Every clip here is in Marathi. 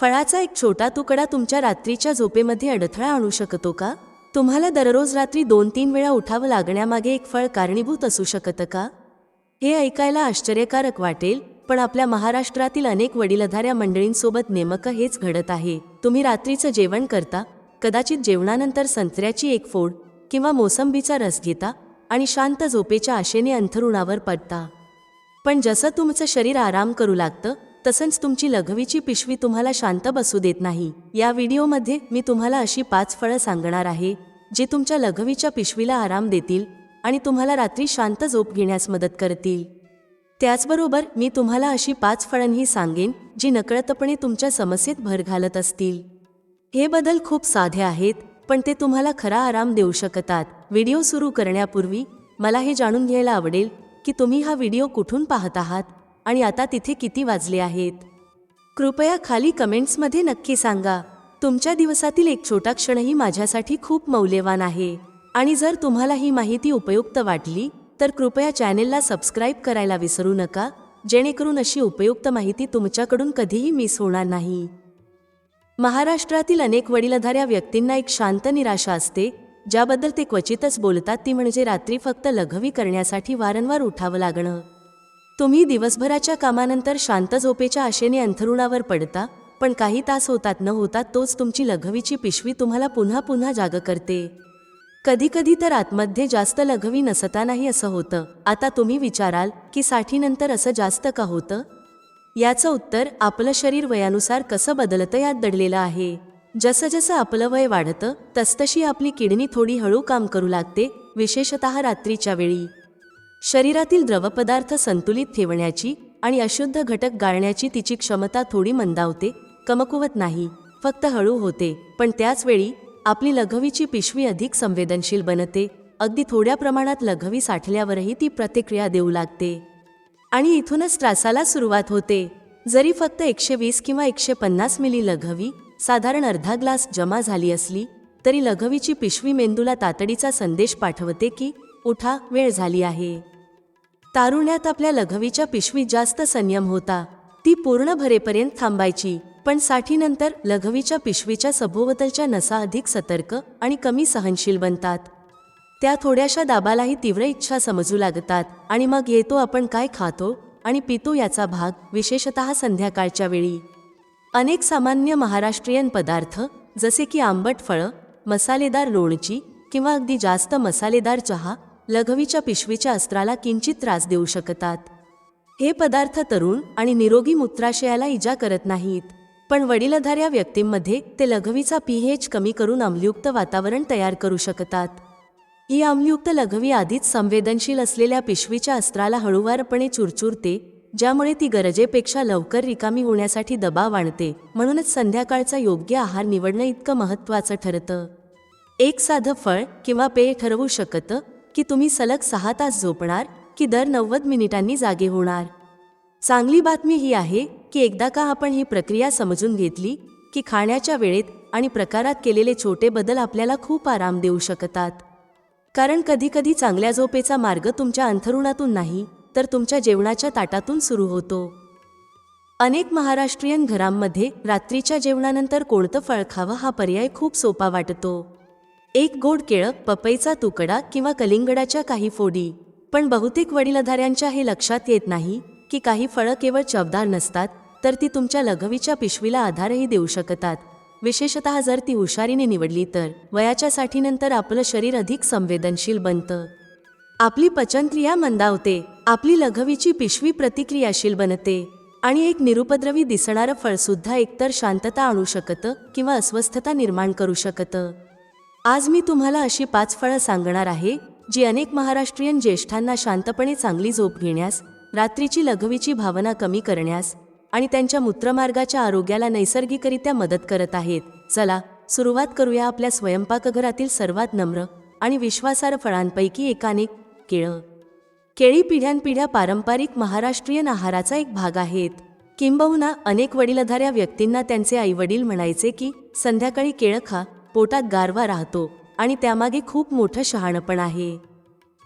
फळाचा एक छोटा तुकडा तुमच्या रात्रीच्या झोपेमध्ये अडथळा आणू शकतो का? तुम्हाला दररोज रात्री दोन तीन वेळा उठावं लागण्यामागे एक फळ कारणीभूत असू शकतं का? हे ऐकायला आश्चर्यकारक वाटेल पण आपल्या महाराष्ट्रातील अनेक वडीलधाऱ्या मंडळींसोबत नेमकं हेच घडत आहे. तुम्ही रात्रीचं जेवण करता कदाचित जेवणानंतर संत्र्याची एक फोड किंवा मोसंबीचा रस घेता आणि शांत झोपेच्या आशेने अंथरुणावर पडता. पण जसं तुमचं शरीर आराम करू लागतं तसंच तुमची लघवीची पिशवी तुम्हाला शांत बसू देत नाही. या व्हिडिओमध्ये मी तुम्हाला अशी पाच फळं सांगणार आहे जी तुमच्या लघवीच्या पिशवीला आराम देतील आणि तुम्हाला रात्री शांत झोप घेण्यास मदत करतील. त्याचबरोबर मी तुम्हाला अशी पाच फळंही सांगेन जी नकळतपणे तुमच्या समस्येत भर घालत असतील. हे बदल खूप साधे आहेत पण ते तुम्हाला खरा आराम देऊ शकतात. व्हिडिओ सुरू करण्यापूर्वी मला हे जाणून घ्यायला आवडेल की तुम्ही हा व्हिडिओ कुठून पाहत आहात? आणि आता तिथे किती वाजले आहेत? कृपया खाली कमेंट्समध्ये नक्की सांगा. तुमच्या दिवसातील एक छोटा क्षणही माझ्यासाठी खूप मौल्यवान आहे. आणि जर तुम्हाला ही माहिती उपयुक्त वाटली तर कृपया चॅनेलला सबस्क्राईब करायला विसरू नका जेणेकरून अशी उपयुक्त माहिती तुमच्याकडून कधीही मिस होणार नाही. महाराष्ट्रातील अनेक वडीलधाऱ्या व्यक्तींना एक शांत निराशा असते ज्याबद्दल ते क्वचितच बोलतात ती म्हणजे रात्री फक्त लघवी करण्यासाठी वारंवार उठावं लागणं. तुम्ही दिवसभराच्या कामानंतर शांत झोपेच्या आशेने अंथरुणावर पडता पण काही तास होतात न होतात तोच तुमची लघवीची पिशवी तुम्हाला पुन्हा पुन्हा जाग करते. कधीकधी तर आतमध्ये जास्त लघवी नसतानाही असं होतं. आता तुम्ही विचाराल की साठीनंतर असं जास्त का होतं? याचं उत्तर आपलं शरीर वयानुसार कसं बदलतं यात दडलेलं आहे. जसं जसं आपलं वय वाढतं तसतशी आपली किडनी थोडी हळू काम करू लागते विशेषत रात्रीच्या वेळी. शरीरातील द्रवपदार्थ संतुलित ठेवण्याची आणि अशुद्ध घटक गाळण्याची तिची क्षमता थोडी मंदावते कमकुवत नाही फक्त हळू होते. पण त्याच वेळी आपली लघवीची पिशवी अधिक संवेदनशील बनते. अगदी थोड्या प्रमाणात लघवी साठल्यावरही ती प्रतिक्रिया देऊ लागते. आणि इथूनच त्रासाला सुरुवात होते. जरी फक्त एकशे वीस किंवा एकशे पन्नास मिली लघवी साधारण अर्धा ग्लास जमा झाली असली तरी लघवीची पिशवी मेंदूला तातडीचा संदेश पाठवते की उठा वेळ झाली आहे. तारुण्यात आपल्या लघवीच्या पिशवीत जास्त संयम होता. ती पूर्ण भरेपर्यंत थांबायची पण साठीनंतर लघवीच्या पिशवीच्या सभोवतलच्या नसा अधिक सतर्क आणि कमी सहनशील बनतात. त्या थोड्याशा दाबालाही तीव्र इच्छा समजू लागतात. आणि मग येतो आपण काय खातो? आणि पितो याचा भाग विशेषत संध्याकाळच्या वेळी. अनेक सामान्य महाराष्ट्रीयन पदार्थ जसे की आंबट फळं मसालेदार लोणची किंवा अगदी जास्त मसालेदार चहा लघवीच्या पिशवीच्या अस्त्राला किंचित त्रास देऊ शकतात. हे पदार्थ तरुण आणि निरोगी मूत्राशयाला इजा करत नाहीत पण वडीलधाऱ्या व्यक्तींमध्ये ते लघवीचा पीएच कमी करून आम्लयुक्त वातावरण तयार करू शकतात. ही आम्लयुक्त लघवी आधीच संवेदनशील असलेल्या पिशवीच्या अस्त्राला हळूवारपणे चुरचुरते ज्यामुळे ती गरजेपेक्षा लवकर रिकामी होण्यासाठी दबाव आणते म्हणूनच संध्याकाळचा योग्य आहार निवडणं इतकं महत्त्वाचं ठरतं. एक साधं फळ किंवा पेय ठरवू शकतं की तुम्ही सलग सहा तास झोपणार की दर नव्वद मिनिटांनी जागे होणार. चांगली बातमी ही आहे की एकदा का आपण ही प्रक्रिया समजून घेतली की खाण्याच्या वेळेत आणि प्रकारात केलेले छोटे बदल आपल्याला खूप आराम देऊ शकतात. कारण कधीकधी चांगल्या झोपेचा मार्ग तुमच्या अंथरुणातून नाही तर तुमच्या जेवणाच्या ताटातून सुरू होतो. अनेक महाराष्ट्रीयन घरांमध्ये रात्रीच्या जेवणानंतर कोणतं फळ खावं हा पर्याय खूप सोपा वाटतो. एक गोड केळं पपईचा तुकडा किंवा कलिंगडाच्या काही फोडी. पण बहुतेक वडीलधाऱ्यांच्या हे लक्षात येत नाही की काही फळं केवळ चवदार नसतात तर ती तुमच्या लघवीच्या पिशवीला आधारही देऊ शकतात. विशेषतः जर ती हुशारीने निवडली तर. वयाच्या साठीनंतर आपलं शरीर अधिक संवेदनशील बनतं. आपली पचनक्रिया मंदावते आपली लघवीची पिशवी प्रतिक्रियाशील बनते आणि एक निरुपद्रवी दिसणारं फळसुद्धा एकतर शांतता आणू शकतं किंवा अस्वस्थता निर्माण करू शकतं. आज मी तुम्हाला अशी पाच फळं सांगणार आहे जी अनेक महाराष्ट्रीयन ज्येष्ठांना शांतपणे चांगली झोप घेण्यास रात्रीची लघवीची भावना कमी करण्यास आणि त्यांच्या मूत्रमार्गाच्या आरोग्याला नैसर्गिकरित्या मदत करत आहेत. चला सुरुवात करूया आपल्या स्वयंपाकघरातील सर्वात नम्र आणि विश्वासार्ह फळांपैकी एकाने केळं. केळी पिढ्यानपिढ्या पारंपरिक महाराष्ट्रीयन आहाराचा एक भाग आहेत. किंबहुना अनेक वडीलधाऱ्या व्यक्तींना त्यांचे आईवडील म्हणायचे की संध्याकाळी केळं खा. पोटात गारवा राहतो आणि त्यामागे खूप मोठं शहाणपण आहे.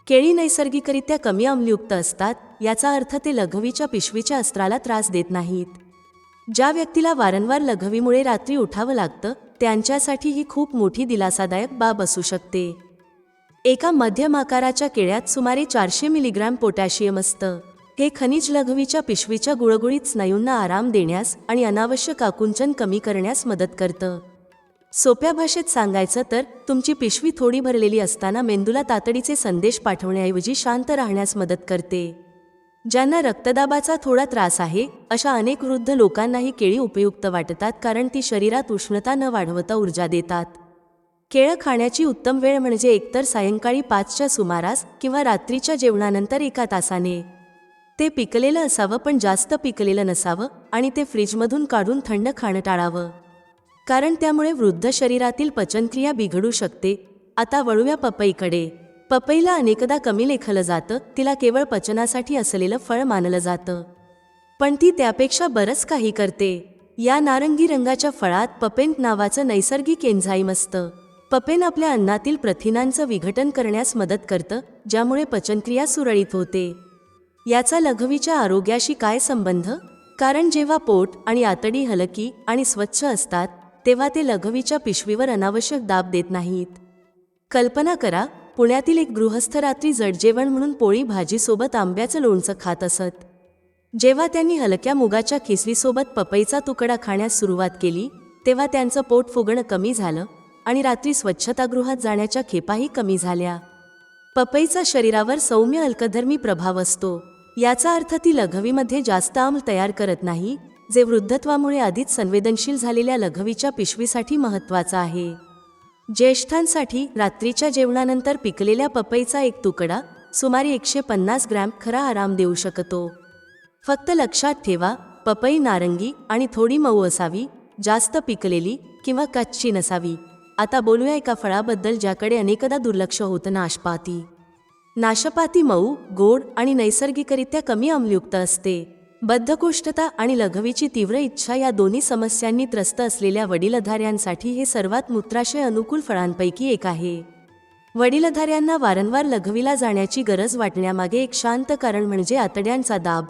केळी नैसर्गिकरित्या कमी आम्लयुक्त असतात याचा अर्थ ते लघवीच्या पिशवीच्या अस्त्राला त्रास देत नाहीत. ज्या व्यक्तीला वारंवार लघवीमुळे रात्री उठावं लागतं त्यांच्यासाठी ही खूप मोठी दिलासादायक बाब असू शकते. एका मध्यम आकाराच्या केळ्यात सुमारे चारशे मिलीग्रॅम पोटॅशियम असतं. हे खनिज लघवीच्या पिशवीच्या गुळगुळीत स्नायूंना आराम देण्यास आणि अनावश्यक आकुंचन कमी करण्यास मदत करतं. सोप्या भाषेत सांगायचं तर तुमची पिशवी थोडी भरलेली असताना मेंदूला तातडीचे संदेश पाठवण्याऐवजी शांत राहण्यास मदत करते. ज्यांना रक्तदाबाचा थोडा त्रास आहे अशा अनेक वृद्ध लोकांनाही केळी उपयुक्त वाटतात कारण ती शरीरात उष्णता न वाढवता ऊर्जा देतात. केळं खाण्याची उत्तम वेळ म्हणजे एकतर सायंकाळी पाचच्या सुमारास किंवा रात्रीच्या जेवणानंतर एका तासाने. ते पिकलेलं असावं पण जास्त पिकलेलं नसावं आणि ते फ्रीजमधून काढून थंड खाणं टाळावं. कारण त्यामुळे वृद्ध शरीरातील पचनक्रिया बिघडू शकते. आता वळूया पपईकडे. पपईला अनेकदा कमी लेखलं जातं तिला केवळ पचनासाठी असलेलं फळ मानलं जातं. पण ती त्यापेक्षा बरंच काही करते. या नारंगी रंगाच्या फळात पपेन नावाचं नैसर्गिक एन्झाईम असतं. पपेन आपल्या अन्नातील प्रथिनांचं विघटन करण्यास मदत करतं ज्यामुळे पचनक्रिया सुरळीत होते. याचा लघवीच्या आरोग्याशी काय संबंध? कारण जेव्हा पोट आणि आतडी हलकी आणि स्वच्छ असतात तेव्हा ते लघवीच्या पिशवीवर अनावश्यक दाब देत नाहीत. कल्पना करा पुण्यातील एक गृहस्थ रात्री जडजेवण म्हणून पोळी भाजीसोबत आंब्याचं लोणचं खात असत. जेव्हा त्यांनी हलक्या मुगाच्या खिसवीसोबत पपईचा तुकडा खाण्यास सुरुवात केली तेव्हा त्यांचं पोट फुगणं कमी झालं आणि रात्री स्वच्छतागृहात जाण्याच्या खेपाही कमी झाल्या. पपईचा शरीरावर सौम्य अल्कधर्मी प्रभाव असतो. याचा अर्थ ती लघवीमध्ये जास्त आम्ल तयार करत नाही जे वृद्धत्वामुळे आधीच संवेदनशील झालेल्या लघवीच्या पिशवीसाठी महत्त्वाचं आहे. ज्येष्ठांसाठी रात्रीच्या जेवणानंतर पिकलेल्या पपईचा एक तुकडा सुमारे एकशे पन्नास ग्रॅम खरा आराम देऊ शकतो. फक्त लक्षात ठेवा पपई नारंगी आणि थोडी मऊ असावी जास्त पिकलेली किंवा कच्ची नसावी. आता बोलूया एका फळाबद्दल ज्याकडे अनेकदा दुर्लक्ष होतं नाशपाती. नाशपाती मऊ गोड आणि नैसर्गिकरित्या कमी आम्लयुक्त असते. बद्धकोष्ठता आणि लघवीची तीव्र इच्छा या दोन्ही समस्यांनी त्रस्त असलेल्या वडीलधाऱ्यांसाठी हे सर्वात मूत्राशय अनुकूल फळांपैकी एक आहे. वडीलधाऱ्यांना वारंवार लघवीला जाण्याची गरज वाटण्यामागे एक शांत कारण म्हणजे आतड्यांचा दाब.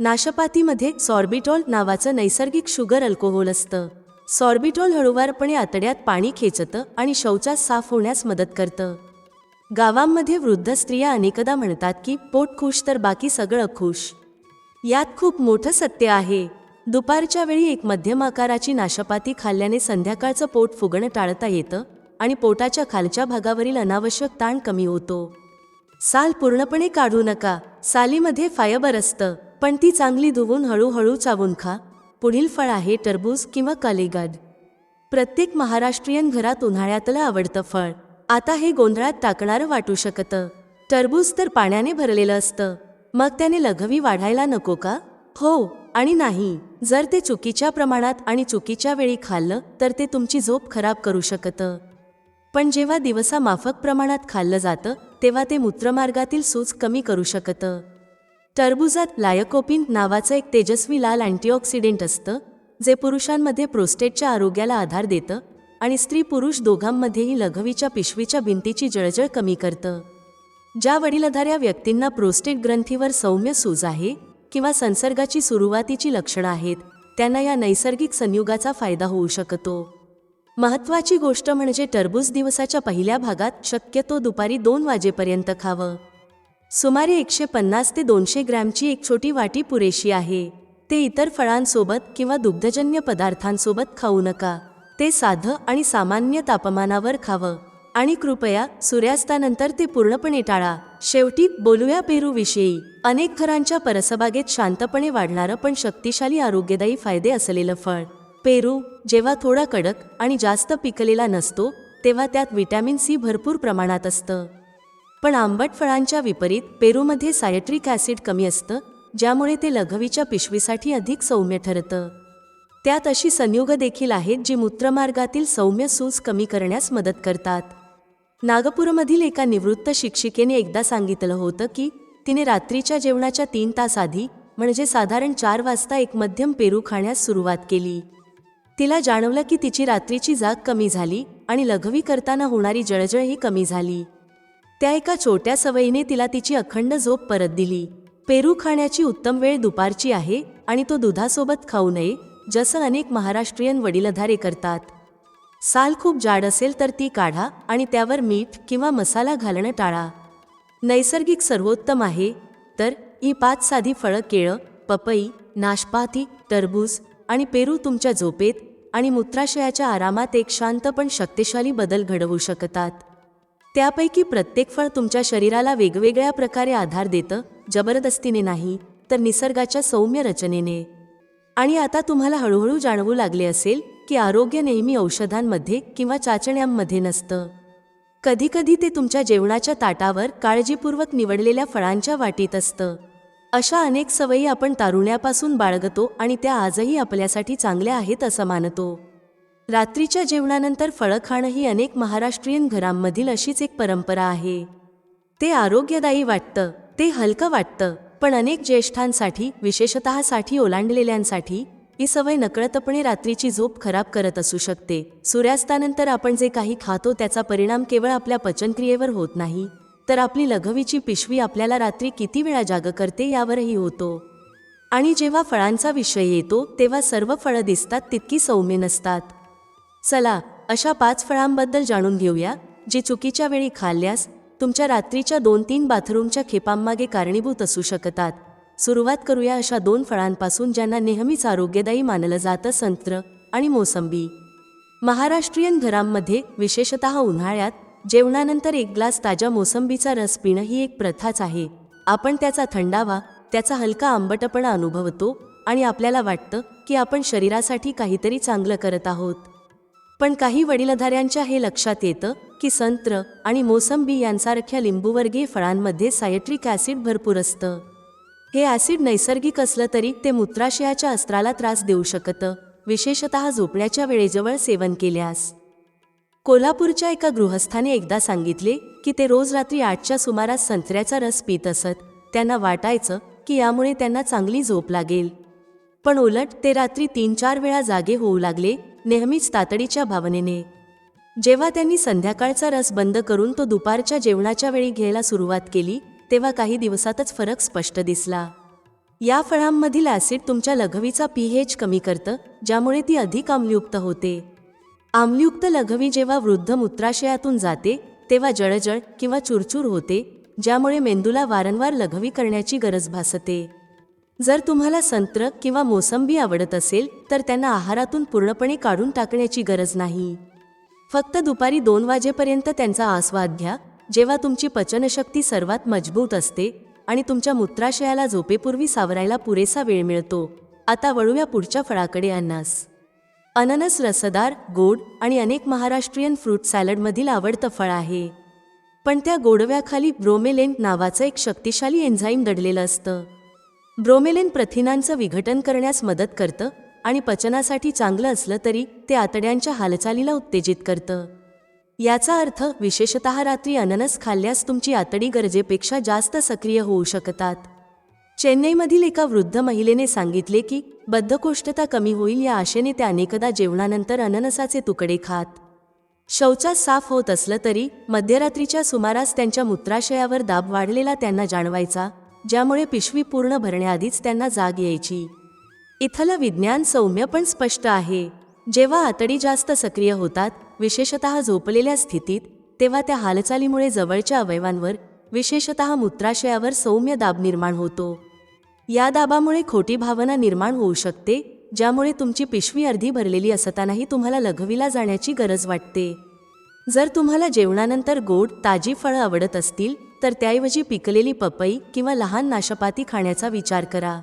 नाशपातीमध्ये सॉर्बिटॉल नावाचं नैसर्गिक शुगर अल्कोहोल असतं. सॉर्बिटॉल हळूवारपणे आतड्यात पाणी खेचतं आणि शौचास साफ होण्यास मदत करतं. गावांमध्ये वृद्ध स्त्रिया अनेकदा म्हणतात की पोट खुश तर बाकी सगळं खुश. यात खूप मोठं सत्य आहे. दुपारच्या वेळी एक मध्यम आकाराची नाशपाती खाल्ल्याने संध्याकाळचं पोट फुगणं टाळता येतं आणि पोटाच्या खालच्या भागावरील अनावश्यक ताण कमी होतो. साल पूर्णपणे काढू नका. सालीमध्ये फायबर असतं पण ती चांगली धुवून हळूहळू चावून खा. पुढील फळ आहे टरबूज किंवा कालेगड. प्रत्येक महाराष्ट्रीयन घरात उन्हाळ्यातलं आवडतं फळ. आता हे गोंधळात टाकणारं वाटू शकतं. टरबूज तर पाण्याने भरलेलं असतं. मग त्याने लघवी वाढायला नको का? हो आणि नाही. जर ते चुकीच्या प्रमाणात आणि चुकीच्या वेळी खाल्लं तर ते तुमची झोप खराब करू शकतं. पण जेव्हा दिवसा माफक प्रमाणात खाल्लं जातं तेव्हा ते मूत्रमार्गातील सूज कमी करू शकतं. टरबुजात लायकोपिन नावाचं एक तेजस्वी लाल अँटीऑक्सिडेंट असतं जे पुरुषांमध्ये प्रोस्टेटच्या आरोग्याला आधार देतं आणि स्त्री पुरुष दोघांमध्येही लघवीच्या पिशवीच्या भिंतीची जळजळ कमी करतं. ज्या वडीलधाऱ्या व्यक्तींना प्रोस्टेट ग्रंथीवर सौम्य सूज आहे किंवा संसर्गाची सुरुवातीची लक्षणं आहेत त्यांना या नैसर्गिक संयुगाचा फायदा होऊ शकतो. महत्त्वाची गोष्ट म्हणजे टरबूज दिवसाच्या पहिल्या भागात शक्यतो दुपारी दोन वाजेपर्यंत खावं. सुमारे एकशे पन्नास ते दोनशे ग्रॅमची एक छोटी वाटी पुरेशी आहे. ते इतर फळांसोबत किंवा दुग्धजन्य पदार्थांसोबत खाऊ नका. ते साधं आणि सामान्य तापमानावर खावं. आणि कृपया सूर्यास्तानंतर ते पूर्णपणे टाळा. शेवटी बोलूया पेरूविषयी. अनेक घरांच्या परसबागेत शांतपणे वाढणारं पण शक्तिशाली आरोग्यदायी फायदे असलेलं फळ. पेरू जेव्हा थोडा कडक आणि जास्त पिकलेला नसतो तेव्हा त्यात विटॅमिन सी भरपूर प्रमाणात असतं. पण आंबट फळांच्या विपरीत पेरूमध्ये सायट्रिक ॲसिड कमी असतं ज्यामुळे ते लघवीच्या पिशवीसाठी अधिक सौम्य ठरतं. त्यात अशी संयुग देखील आहेत जी मूत्रमार्गातील सौम्य सूज कमी करण्यास मदत करतात. नागपूरमधील एका निवृत्त शिक्षिकेने एकदा सांगितलं होतं की तिने रात्रीच्या जेवणाच्या तीन तास आधी म्हणजे साधारण चार वाजता एक मध्यम पेरू खाण्यास सुरुवात केली. तिला जाणवलं की तिची रात्रीची जाग कमी झाली आणि लघवी करताना होणारी जळजळही कमी झाली. त्या एका छोट्या सवयीने तिला तिची अखंड झोप परत दिली. पेरू खाण्याची उत्तम वेळ दुपारची आहे आणि तो दुधासोबत खाऊ नये जसं अनेक महाराष्ट्रीयन वडीलधारे करतात. साल खूप जाड असेल तर ती काढा आणि त्यावर मीठ किंवा मसाला घालणं टाळा. नैसर्गिक सर्वोत्तम आहे. तर ही पाच साधी फळं केळं पपई नाशपाती टरबूज आणि पेरू तुमच्या झोपेत आणि मूत्राशयाच्या आरामात एक शांत पण शक्तिशाली बदल घडवू शकतात. त्यापैकी प्रत्येक फळ तुमच्या शरीराला वेगवेगळ्या प्रकारे आधार देतं जबरदस्तीने नाही तर निसर्गाच्या सौम्य रचनेने. आणि आता तुम्हाला हळूहळू जाणवू लागले असेल की आरोग्य नेहमी औषधांमध्ये किंवा चाचण्यांमध्ये नसतं. कधीकधी ते तुमच्या जेवणाच्या ताटावर काळजीपूर्वक निवडलेल्या फळांच्या वाटीत असतं. अशा अनेक सवयी आपण तारुण्यापासून बाळगतो आणि त्या आजही आपल्यासाठी चांगल्या आहेत असं मानतो. रात्रीच्या जेवणानंतर फळं खाणं ही अनेक महाराष्ट्रीयन घरांमधील अशीच एक परंपरा आहे. ते आरोग्यदायी वाटतं ते हलकं वाटतं पण अनेक ज्येष्ठांसाठी विशेषतःसाठी ओलांडलेल्यांसाठी ही सवय नकळतपणे रात्रीची झोप खराब करत असू शकते. सूर्यास्तानंतर आपण जे काही खातो त्याचा परिणाम केवळ आपल्या पचनक्रियेवर होत नाही. तर आपली लघवीची पिशवी आपल्याला रात्री किती वेळा जाग करते यावरही होतो. आणि जेव्हा फळांचा विषय येतो तेव्हा सर्व फळं दिसतात तितकी सौम्य नसतात. चला अशा पाच फळांबद्दल जाणून घेऊया जे चुकीच्या वेळी खाल्ल्यास तुमच्या रात्रीच्या दोन तीन बाथरूमच्या खेपांमागे कारणीभूत असू शकतात. सुरुवात करूया अशा दोन फळांपासून ज्यांना नेहमीच आरोग्यदायी मानलं जातं संत्र आणि मोसंबी. महाराष्ट्रीयन घरांमध्ये विशेषतः उन्हाळ्यात जेवणानंतर एक ग्लास ताज्या मोसंबीचा रस पिणं ही एक प्रथाच आहे. आपण त्याचा थंडावा त्याचा हलका आंबटपणा अनुभवतो आणि आपल्याला वाटतं की आपण शरीरासाठी काहीतरी चांगलं करत आहोत. पण काही वडीलधाऱ्यांच्या हे लक्षात येतं की संत्र आणि मोसंबी यांसारख्या लिंबूवर्गीय फळांमध्ये सायट्रिक ॲसिड भरपूर असतं. हे ॲसिड नैसर्गिक असलं तरी ते मूत्राशयाच्या अस्त्राला त्रास देऊ शकतं. विशेषतः झोपण्याच्या वेळेजवळ सेवन केल्यास. कोल्हापूरच्या एका गृहस्थाने एकदा सांगितले की ते रोज रात्री आठच्या सुमारास संत्र्याचा रस पित असत. त्यांना वाटायचं की यामुळे त्यांना चांगली झोप लागेल. पण उलट ते रात्री तीन चार वेळा जागे होऊ लागले नेहमीच तातडीच्या भावनेने. जेव्हा त्यांनी संध्याकाळचा रस बंद करून तो दुपारच्या जेवणाच्या वेळी घ्यायला सुरुवात केली तेव्हा काही दिवसातच फरक स्पष्ट दिसला. या फळांमधील ॲसिड तुमच्या लघवीचा पीएच कमी करतं ज्यामुळे ती अधिक आम्लयुक्त होते. आम्लयुक्त लघवी जेव्हा वृद्ध मूत्राशयातून जाते तेव्हा जळजळ किंवा चुरचूर होते ज्यामुळे मेंदूला वारंवार लघवी करण्याची गरज भासते. जर तुम्हाला संत्र किंवा मोसंबी आवडत असेल तर त्यांना आहारातून पूर्णपणे काढून टाकण्याची गरज नाही. फक्त दुपारी दोन वाजेपर्यंत त्यांचा आस्वाद घ्या जेव्हा तुमची पचनशक्ती सर्वात मजबूत असते आणि तुमच्या मूत्राशयाला झोपेपूर्वी सावरायला पुरेसा वेळ मिळतो आता वळूया पुढच्या फळाकडे अन्नास अननस रसदार गोड आणि अनेक महाराष्ट्रीयन फ्रूट सॅलडमधील आवडतं फळ आहे. पण त्या गोडव्याखाली ब्रोमेलेन नावाचं एक शक्तिशाली एन्झाईम दडलेलं असतं. ब्रोमेलेन प्रथिनांचं विघटन करण्यास मदत करतं आणि पचनासाठी चांगलं असलं तरी ते आतड्यांच्या हालचालीला उत्तेजित करतं. याचा अर्थ विशेषतः रात्री अननस खाल्ल्यास तुमची आतडी गरजेपेक्षा जास्त सक्रिय होऊ शकतात. चेन्नईमधील एका वृद्ध महिलेने सांगितले की बद्धकोष्ठता कमी होईल या आशेने त्या अनेकदा जेवणानंतर अननसाचे तुकडे खात. शौचास साफ होत असलं तरी मध्यरात्रीच्या सुमारास त्यांच्या मूत्राशयावर दाब वाढलेला त्यांना जाणवायचा ज्यामुळे पिशवी पूर्ण भरण्याआधीच त्यांना जाग यायची. इथलं विज्ञान सौम्य पण स्पष्ट आहे. जेव्हा आतडी जास्त सक्रिय होतात विशेषतः झोपलेल्या स्थितीत तेव्हा त्या हालचालीमुळे जवळच्या अवयवांवर विशेषतः मूत्राशयावर सौम्य दाब निर्माण होतो. या दाबामुळे खोटी भावना निर्माण होऊ शकते ज्यामुळे तुमची पिशवी अर्धी भरलेली असतानाही तुम्हाला लघवीला जाण्याची गरज वाटते. जर तुम्हाला जेवणानंतर गोड ताजी फळं आवडत असतील तर त्याऐवजी पिकलेली पपई किंवा लहान नाशपाती खाण्याचा विचार करा.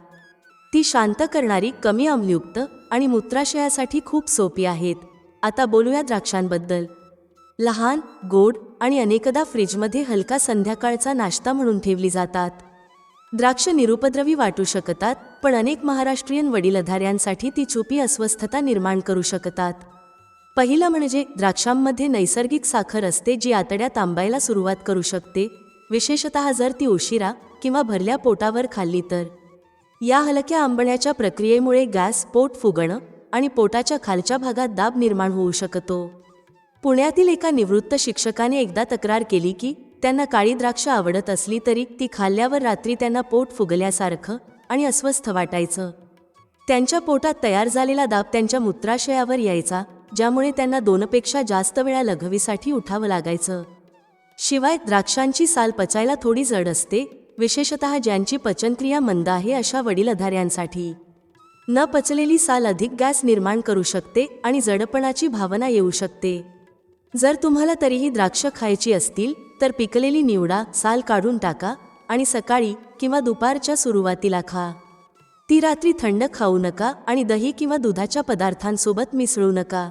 ती शांत करणारी कमी आम्लयुक्त आणि मूत्राशयासाठी खूप सोपी आहेत. आता बोलूया द्राक्षांबद्दल. लहान गोड आणि अनेकदा फ्रीजमध्ये हलका संध्याकाळचा नाश्ता म्हणून ठेवली जातात. द्राक्ष निरुपद्रवी वाटू शकतात पण अनेक महाराष्ट्रीयन वडीलधाऱ्यांसाठी ती छुपी अस्वस्थता निर्माण करू शकतात. पहिलं म्हणजे द्राक्षांमध्ये नैसर्गिक साखर असते जी आतड्यात आंबायला सुरुवात करू शकते विशेषतः जर ती उशिरा किंवा भरल्या पोटावर खाल्ली तर. या हलक्या आंबण्याच्या प्रक्रियेमुळे गॅस पोट फुगणं आणि पोटाच्या खालच्या भागात दाब निर्माण होऊ शकतो. पुण्यातील एका निवृत्त शिक्षकाने एकदा तक्रार केली की त्यांना काळी द्राक्ष आवडत असली तरी ती खाल्ल्यावर रात्री त्यांना पोट फुगल्यासारखं आणि अस्वस्थ वाटायचं. त्यांच्या पोटात तयार झालेला दाब त्यांच्या मूत्राशयावर यायचा ज्यामुळे त्यांना दोनपेक्षा जास्त वेळा लघवीसाठी उठावं लागायचं. शिवाय द्राक्षांची साल पचायला थोडी जड असते विशेषत ज्यांची पचनक्रिया मंद आहे अशा वडीलधाऱ्यांसाठी. न पचलेली साल अधिक गॅस निर्माण करू शकते आणि जडपणाची भावना येऊ शकते. जर तुम्हाला तरीही द्राक्ष खायची असतील तर पिकलेली निवडा साल काढून टाका आणि सकाळी किंवा दुपारच्या सुरुवातीला खा. ती रात्री थंड खाऊ नका आणि दही किंवा दुधाच्या पदार्थांसोबत मिसळू नका.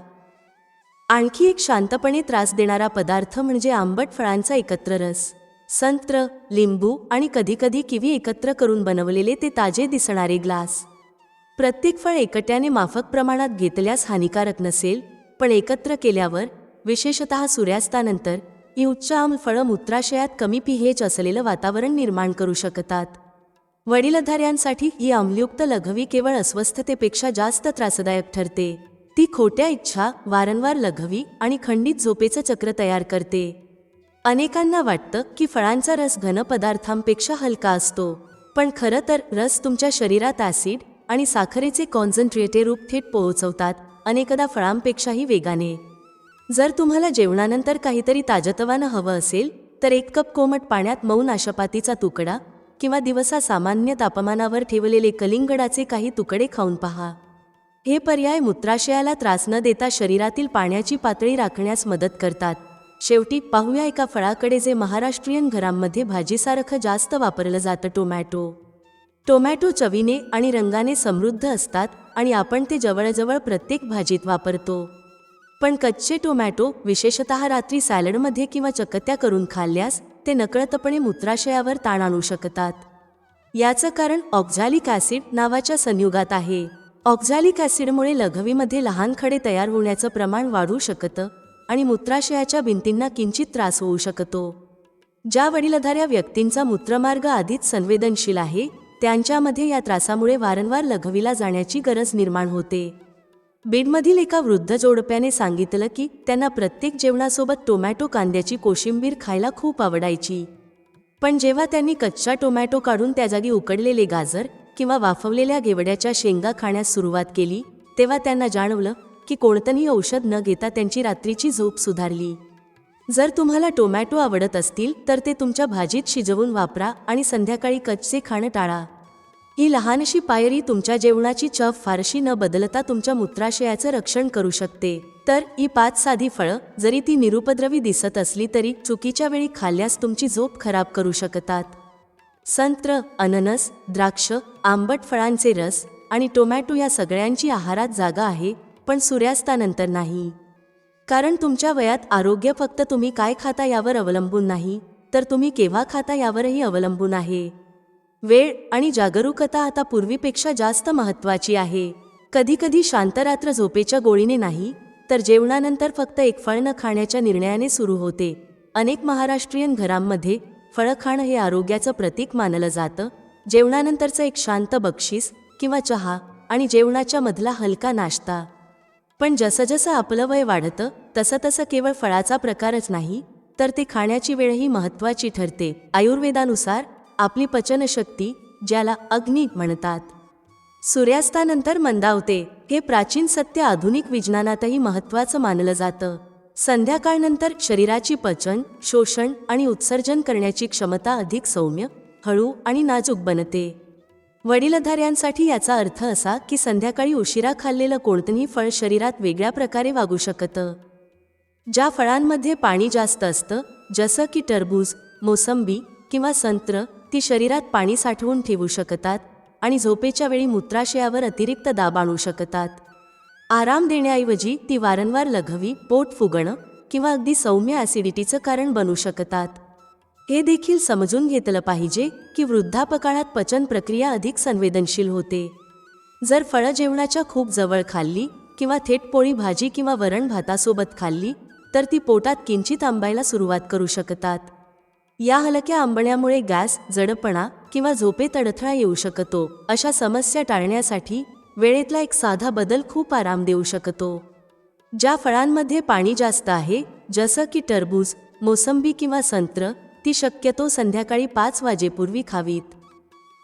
आणखी एक शांतपणे त्रास देणारा पदार्थ म्हणजे आंबट फळांचा एकत्र रस. संत्र लिंबू आणि कधीकधी किवी एकत्र करून बनवलेले ते ताजे दिसणारे ग्लास. प्रत्येक फळ एकट्याने माफक प्रमाणात घेतल्यास हानिकारक नसेल पण एकत्र केल्यावर विशेषत सूर्यास्तानंतर ही उच्च आम्ल फळं मूत्राशयात कमी पीएच असलेलं वातावरण निर्माण करू शकतात. वडीलधाऱ्यांसाठी ही आम्लयुक्त लघवी केवळ अस्वस्थतेपेक्षा जास्त त्रासदायक ठरते. ती खोट्या इच्छा वारंवार लघवी आणि खंडित झोपेचं चक्र तयार करते. अनेकांना वाटतं की फळांचा रस घन पदार्थांपेक्षा हलका असतो पण खरं तर रस तुमच्या शरीरात ॲसिड आणि साखरेचे कॉन्सन्ट्रेटे रूप थेट पोहोचवतात अनेकदा फळांपेक्षाही वेगाने. जर तुम्हाला जेवणानंतर काहीतरी ताजतवानं हवं असेल तर एक कप कोमट पाण्यात मऊ नाशपातीचा तुकडा किंवा दिवसा सामान्य तापमानावर ठेवलेले कलिंगडाचे काही तुकडे खाऊन पहा. हे पर्याय मूत्राशयाला त्रास न देता शरीरातील पाण्याची पातळी राखण्यास मदत करतात. शेवटी पाहूया एका फळाकडे जे महाराष्ट्रीयन घरांमध्ये भाजीसारखं जास्त वापरलं जातं टोमॅटो. टोमॅटो चवीने आणि रंगाने समृद्ध असतात आणि आपण ते जवळजवळ प्रत्येक भाजीत वापरतो. पण कच्चे टोमॅटो विशेषत रात्री सॅलडमध्ये किंवा चकत्या करून खाल्ल्यास ते नकळतपणे मूत्राशयावर ताण आणू शकतात. याचं कारण ऑक्झॅलिक ॲसिड नावाच्या संयुगात आहे. ऑक्झॅलिक ॲसिडमुळे लघवीमध्ये लहान खडे तयार होण्याचं प्रमाण वाढू शकतं आणि मूत्राशयाच्या भिंतींना किंचित त्रास होऊ शकतो. ज्या वडीलधाऱ्या व्यक्तींचा मूत्रमार्ग आधीच संवेदनशील आहे त्यांच्यामध्ये या त्रासामुळे वारंवार लघवीला जाण्याची गरज निर्माण होते. बेडमधील एका वृद्ध जोडप्याने सांगितलं की त्यांना प्रत्येक जेवणासोबत टोमॅटो कांद्याची कोशिंबीर खायला खूप आवडायची. पण जेव्हा त्यांनी कच्चा टोमॅटो काढून त्या जागी उकडलेले गाजर किंवा वाफवलेल्या गेवड्याच्या शेंगा खाण्यास सुरुवात केली तेव्हा त्यांना जाणवलं की कोणतंही औषध न घेता त्यांची रात्रीची झोप सुधारली. जर तुम्हाला टोमॅटो आवडत असतील तर ते तुमच्या भाजीत शिजवून वापरा आणि संध्याकाळी कच्चे खाणं टाळा. ही लहानशी पायरी तुमच्या जेवणाची चव फारशी न बदलता तुमच्या मूत्राशयाचं रक्षण करू शकते. तर ही पाच साधी फळं जरी ती निरुपद्रवी दिसत असली तरी चुकीच्या वेळी खाल्ल्यास तुमची झोप खराब करू शकतात. संत्र अननस द्राक्ष आंबट फळांचे रस आणि टोमॅटो या सगळ्यांची आहारात जागा आहे पण सूर्यास्तानंतर नाही. कारण तुमच्या वयात आरोग्य फक्त तुम्ही काय खाता यावर अवलंबून नाही तर तुम्ही केव्हा खाता यावरही अवलंबून आहे. वेळ आणि जागरूकता आता पूर्वीपेक्षा जास्त महत्त्वाची आहे. कधीकधी शांतरात्र झोपेच्या गोळीने नाही तर जेवणानंतर फक्त एक फळ न खाण्याच्या निर्णयाने सुरू होते. अनेक महाराष्ट्रीयन घरांमध्ये फळं खाणं हे आरोग्याचं प्रतीक मानलं जातं. जेवणानंतरचं एक शांत बक्षीस किंवा चहा आणि जेवणाच्या मधला हलका नाश्ता. पण जसं जसं आपलं वय वाढतं तसं तसं केवळ फळाचा प्रकारच नाही तर ते खाण्याची वेळही महत्त्वाची ठरते. आयुर्वेदानुसार आपली पचनशक्ती ज्याला अग्नी म्हणतात. सूर्यास्तानंतर मंदावते हे प्राचीन सत्य आधुनिक विज्ञानातही महत्त्वाचं मानलं जातं. संध्याकाळनंतर शरीराची पचन शोषण आणि उत्सर्जन करण्याची क्षमता अधिक सौम्य हळू आणि नाजूक बनते. वडीलधाऱ्यांसाठी याचा अर्थ असा की संध्याकाळी उशिरा खाल्लेलं कोणतंही फळ शरीरात वेगळ्या प्रकारे वागू शकतं. ज्या फळांमध्ये पाणी जास्त असतं जसं की टरबूज मोसंबी किंवा संत्र ती शरीरात पाणी साठवून ठेवू शकतात आणि झोपेच्या वेळी मूत्राशयावर अतिरिक्त दाब आणू शकतात. आराम देण्याऐवजी ती वारंवार लघवी पोट फुगणं किंवा अगदी सौम्य ॲसिडिटीचं कारण बनू शकतात. हे देखील समजून घेतलं पाहिजे की वृद्धापकाळात पचन प्रक्रिया अधिक संवेदनशील होते. जर फळं जेवणाच्या खूप जवळ खाल्ली किंवा थेट पोळी भाजी किंवा वरण भातासोबत खाल्ली तर ती पोटात किंचित आंबायला सुरुवात करू शकतात. या हलक्या आंबण्यामुळे गॅस जडपणा किंवा झोपेत अडथळा येऊ शकतो. अशा समस्या टाळण्यासाठी वेळेतला एक साधा बदल खूप आराम देऊ शकतो. ज्या फळांमध्ये पाणी जास्त आहे जसं की टरबूज मोसंबी किंवा संत्र ती शक्यतो संध्याकाळी पाच वाजेपूर्वी खावीत.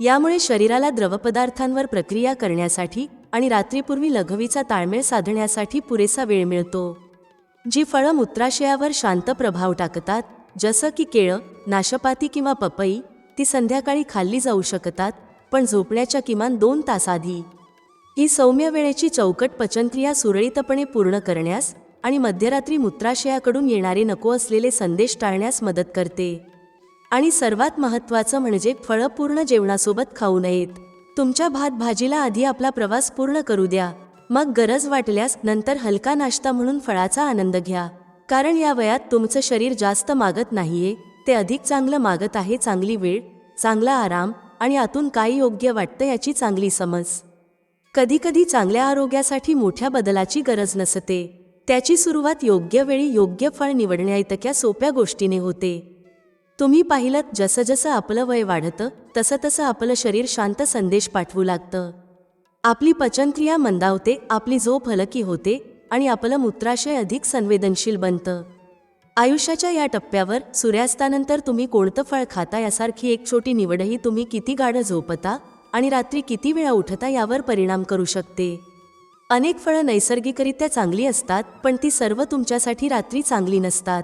यामुळे शरीराला द्रवपदार्थांवर प्रक्रिया करण्यासाठी आणि रात्रीपूर्वी लघवीचा ताळमेळ साधण्यासाठी पुरेसा वेळ मिळतो जी फळं मूत्राशयावर शांत प्रभाव टाकतात जसं की केळं नाशपाती किंवा पपई ती संध्याकाळी खाल्ली जाऊ शकतात पण झोपण्याच्या किमान दोन तास आधी. ही सौम्य वेळेची चौकट पचनक्रिया सुरळीतपणे पूर्ण करण्यास आणि मध्यरात्री मूत्राशयाकडून येणारे नको असलेले संदेश टाळण्यास मदत करते. आणि सर्वात महत्त्वाचं म्हणजे फळं पूर्ण जेवणासोबत खाऊ नयेत. तुमच्या भात भाजीला आधी आपला प्रवास पूर्ण करू द्या. मग गरज वाटल्यास नंतर हलका नाश्ता म्हणून फळाचा आनंद घ्या. कारण या वयात तुमचं शरीर जास्त मागत नाहीये. ते अधिक चांगलं मागत आहे चांगली वेळ चांगला आराम आणि आतून काय योग्य वाटतं याची चांगली समज. कधीकधी चांगल्या आरोग्यासाठी मोठ्या बदलाची गरज नसते. त्याची सुरुवात योग्य वेळी योग्य फळ निवडण्याइतक्या सोप्या गोष्टीने होते. तुम्ही पाहिलं जसं जसं आपलं वय वाढतं तसं तसं आपलं शरीर शांत संदेश पाठवू लागतं. आपली पचनक्रिया मंदावते आपली झोप हलकी होते आणि आपलं मूत्राशय अधिक संवेदनशील बनतं. आयुष्याच्या या टप्प्यावर सूर्यास्तानंतर तुम्ही कोणतं फळ खाता यासारखी एक छोटी निवडही तुम्ही किती गाढं झोपता आणि रात्री किती वेळा उठता यावर परिणाम करू शकते. अनेक फळं नैसर्गिकरित्या चांगली असतात पण ती सर्व तुमच्यासाठी रात्री चांगली नसतात.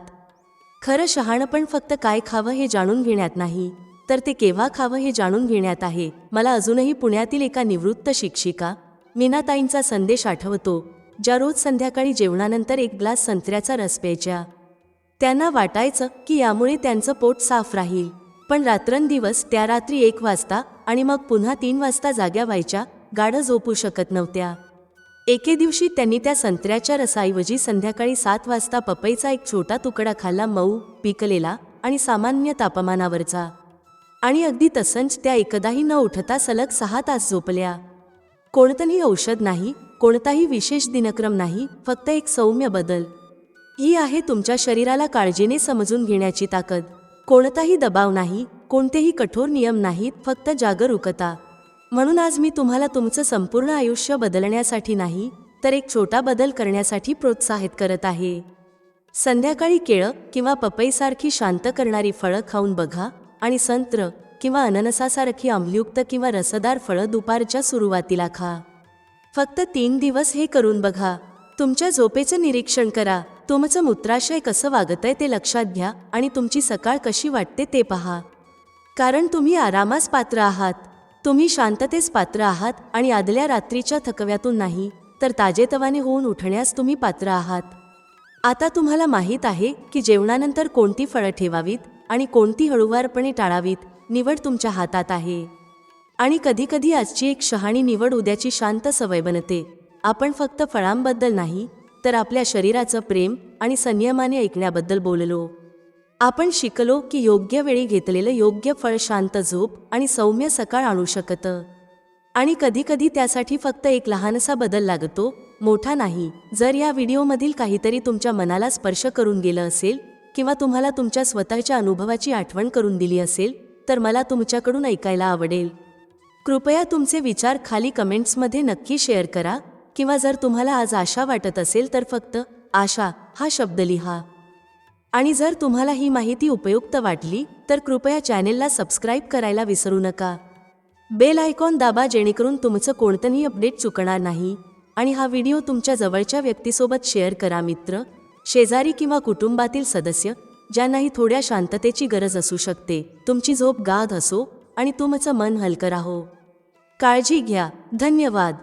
खरं शहाणपण फक्त काय खावं हे जाणून घेण्यात नाही. तर ते केव्हा खावं हे जाणून घेण्यात आहे? मला अजूनही पुण्यातील एका निवृत्त शिक्षिका मीनाताईंचा संदेश आठवतो ज्या रोज संध्याकाळी जेवणानंतर एक ग्लास संत्र्याचा रस प्यायच्या. त्यांना वाटायचं की यामुळे त्यांचं पोट साफ राहील. पण रात्रंदिवस त्या रात्री एक वाजता आणि मग पुन्हा तीन वाजता जाग्या व्हायच्या गाढं झोपू शकत नव्हत्या. एके दिवशी त्यांनी त्या संत्र्याच्या रसाऐवजी संध्याकाळी सात वाजता पपईचा एक छोटा तुकडा खाल्ला मऊ पिकलेला आणि सामान्य तापमानावरचा. आणि अगदी तसंच त्या एकदाही न उठता सलग सहा तास झोपल्या. कोणतंही औषध नाही कोणताही विशेष दिनक्रम नाही फक्त एक सौम्य बदल. ही आहे तुमच्या शरीराला काळजीने समजून घेण्याची ताकद. कोणताही दबाव नाही कोणतेही कठोर नियम नाहीत फक्त जागरूकता. म्हणून आज मी तुम्हाला तुमचं संपूर्ण आयुष्य बदलण्यासाठी नाही तर एक छोटा बदल करण्यासाठी प्रोत्साहित करत आहे. संध्याकाळी केळं किंवा पपईसारखी शांत करणारी फळं खाऊन बघा आणि संत्र किंवा अननसासारखी आम्लयुक्त किंवा रसदार फळं दुपारच्या सुरुवातीला खा. फक्त तीन दिवस हे करून बघा. तुमच्या झोपेचं निरीक्षण करा. तुमचं मूत्राशय कसं वागतंय ते लक्षात घ्या आणि तुमची सकाळ कशी वाटते ते पहा. कारण तुम्ही आरामास पात्र आहात. तुम्ही शांततेस पात्र आहात आणि आदल्या रात्रीच्या थकव्यातून नाही तर ताजेतवाने होऊन उठण्यास तुम्ही पात्र आहात. आता तुम्हाला माहीत आहे की जेवणानंतर कोणती फळं ठेवावीत आणि कोणती हळुवारपणे टाळावीत निवड तुमच्या हातात आहे. आणि कधीकधी आजची एक शहाणी निवड उद्याची शांत सवय बनते. आपण फक्त फळांबद्दल नाही तर आपल्या शरीराचं प्रेम आणि संयमाने ऐकण्याबद्दल बोललो. आपण शिकलो की योग्य वेळी घेतलेलं योग्य फळ शांत झोप आणि सौम्य सकाळ आणू शकतं. आणि कधीकधी त्यासाठी फक्त एक लहानसा बदल लागतो मोठा नाही. जर या व्हिडिओमधील काहीतरी तुमच्या मनाला स्पर्श करून गेलं असेल किंवा तुम्हाला तुमच्या स्वतःच्या अनुभवाची आठवण करून दिली असेल तर मला तुमच्याकडून ऐकायला आवडेल. कृपया तुमचे विचार खाली कमेंट्समध्ये नक्की शेअर करा किंवा जर तुम्हाला आज आशा वाटत असेल तर फक्त आशा हा शब्द लिहा. आणि जर तुम्हाला ही माहिती उपयुक्त वाटली तर कृपया चॅनेलला सबस्क्राईब करायला विसरू नका. बेल आयकॉन दाबा जेणेकरून तुमचं कोणतंही अपडेट चुकणार नाही. आणि हा व्हिडिओ तुमच्या जवळच्या व्यक्तीसोबत शेअर करा मित्र शेजारी किंवा कुटुंबातील सदस्य ज्यांनाही थोड्या शांततेची गरज असू शकते. तुमची झोप गाध असो आणि तुमचं मन हलकं राहो. काळजी घ्या. धन्यवाद.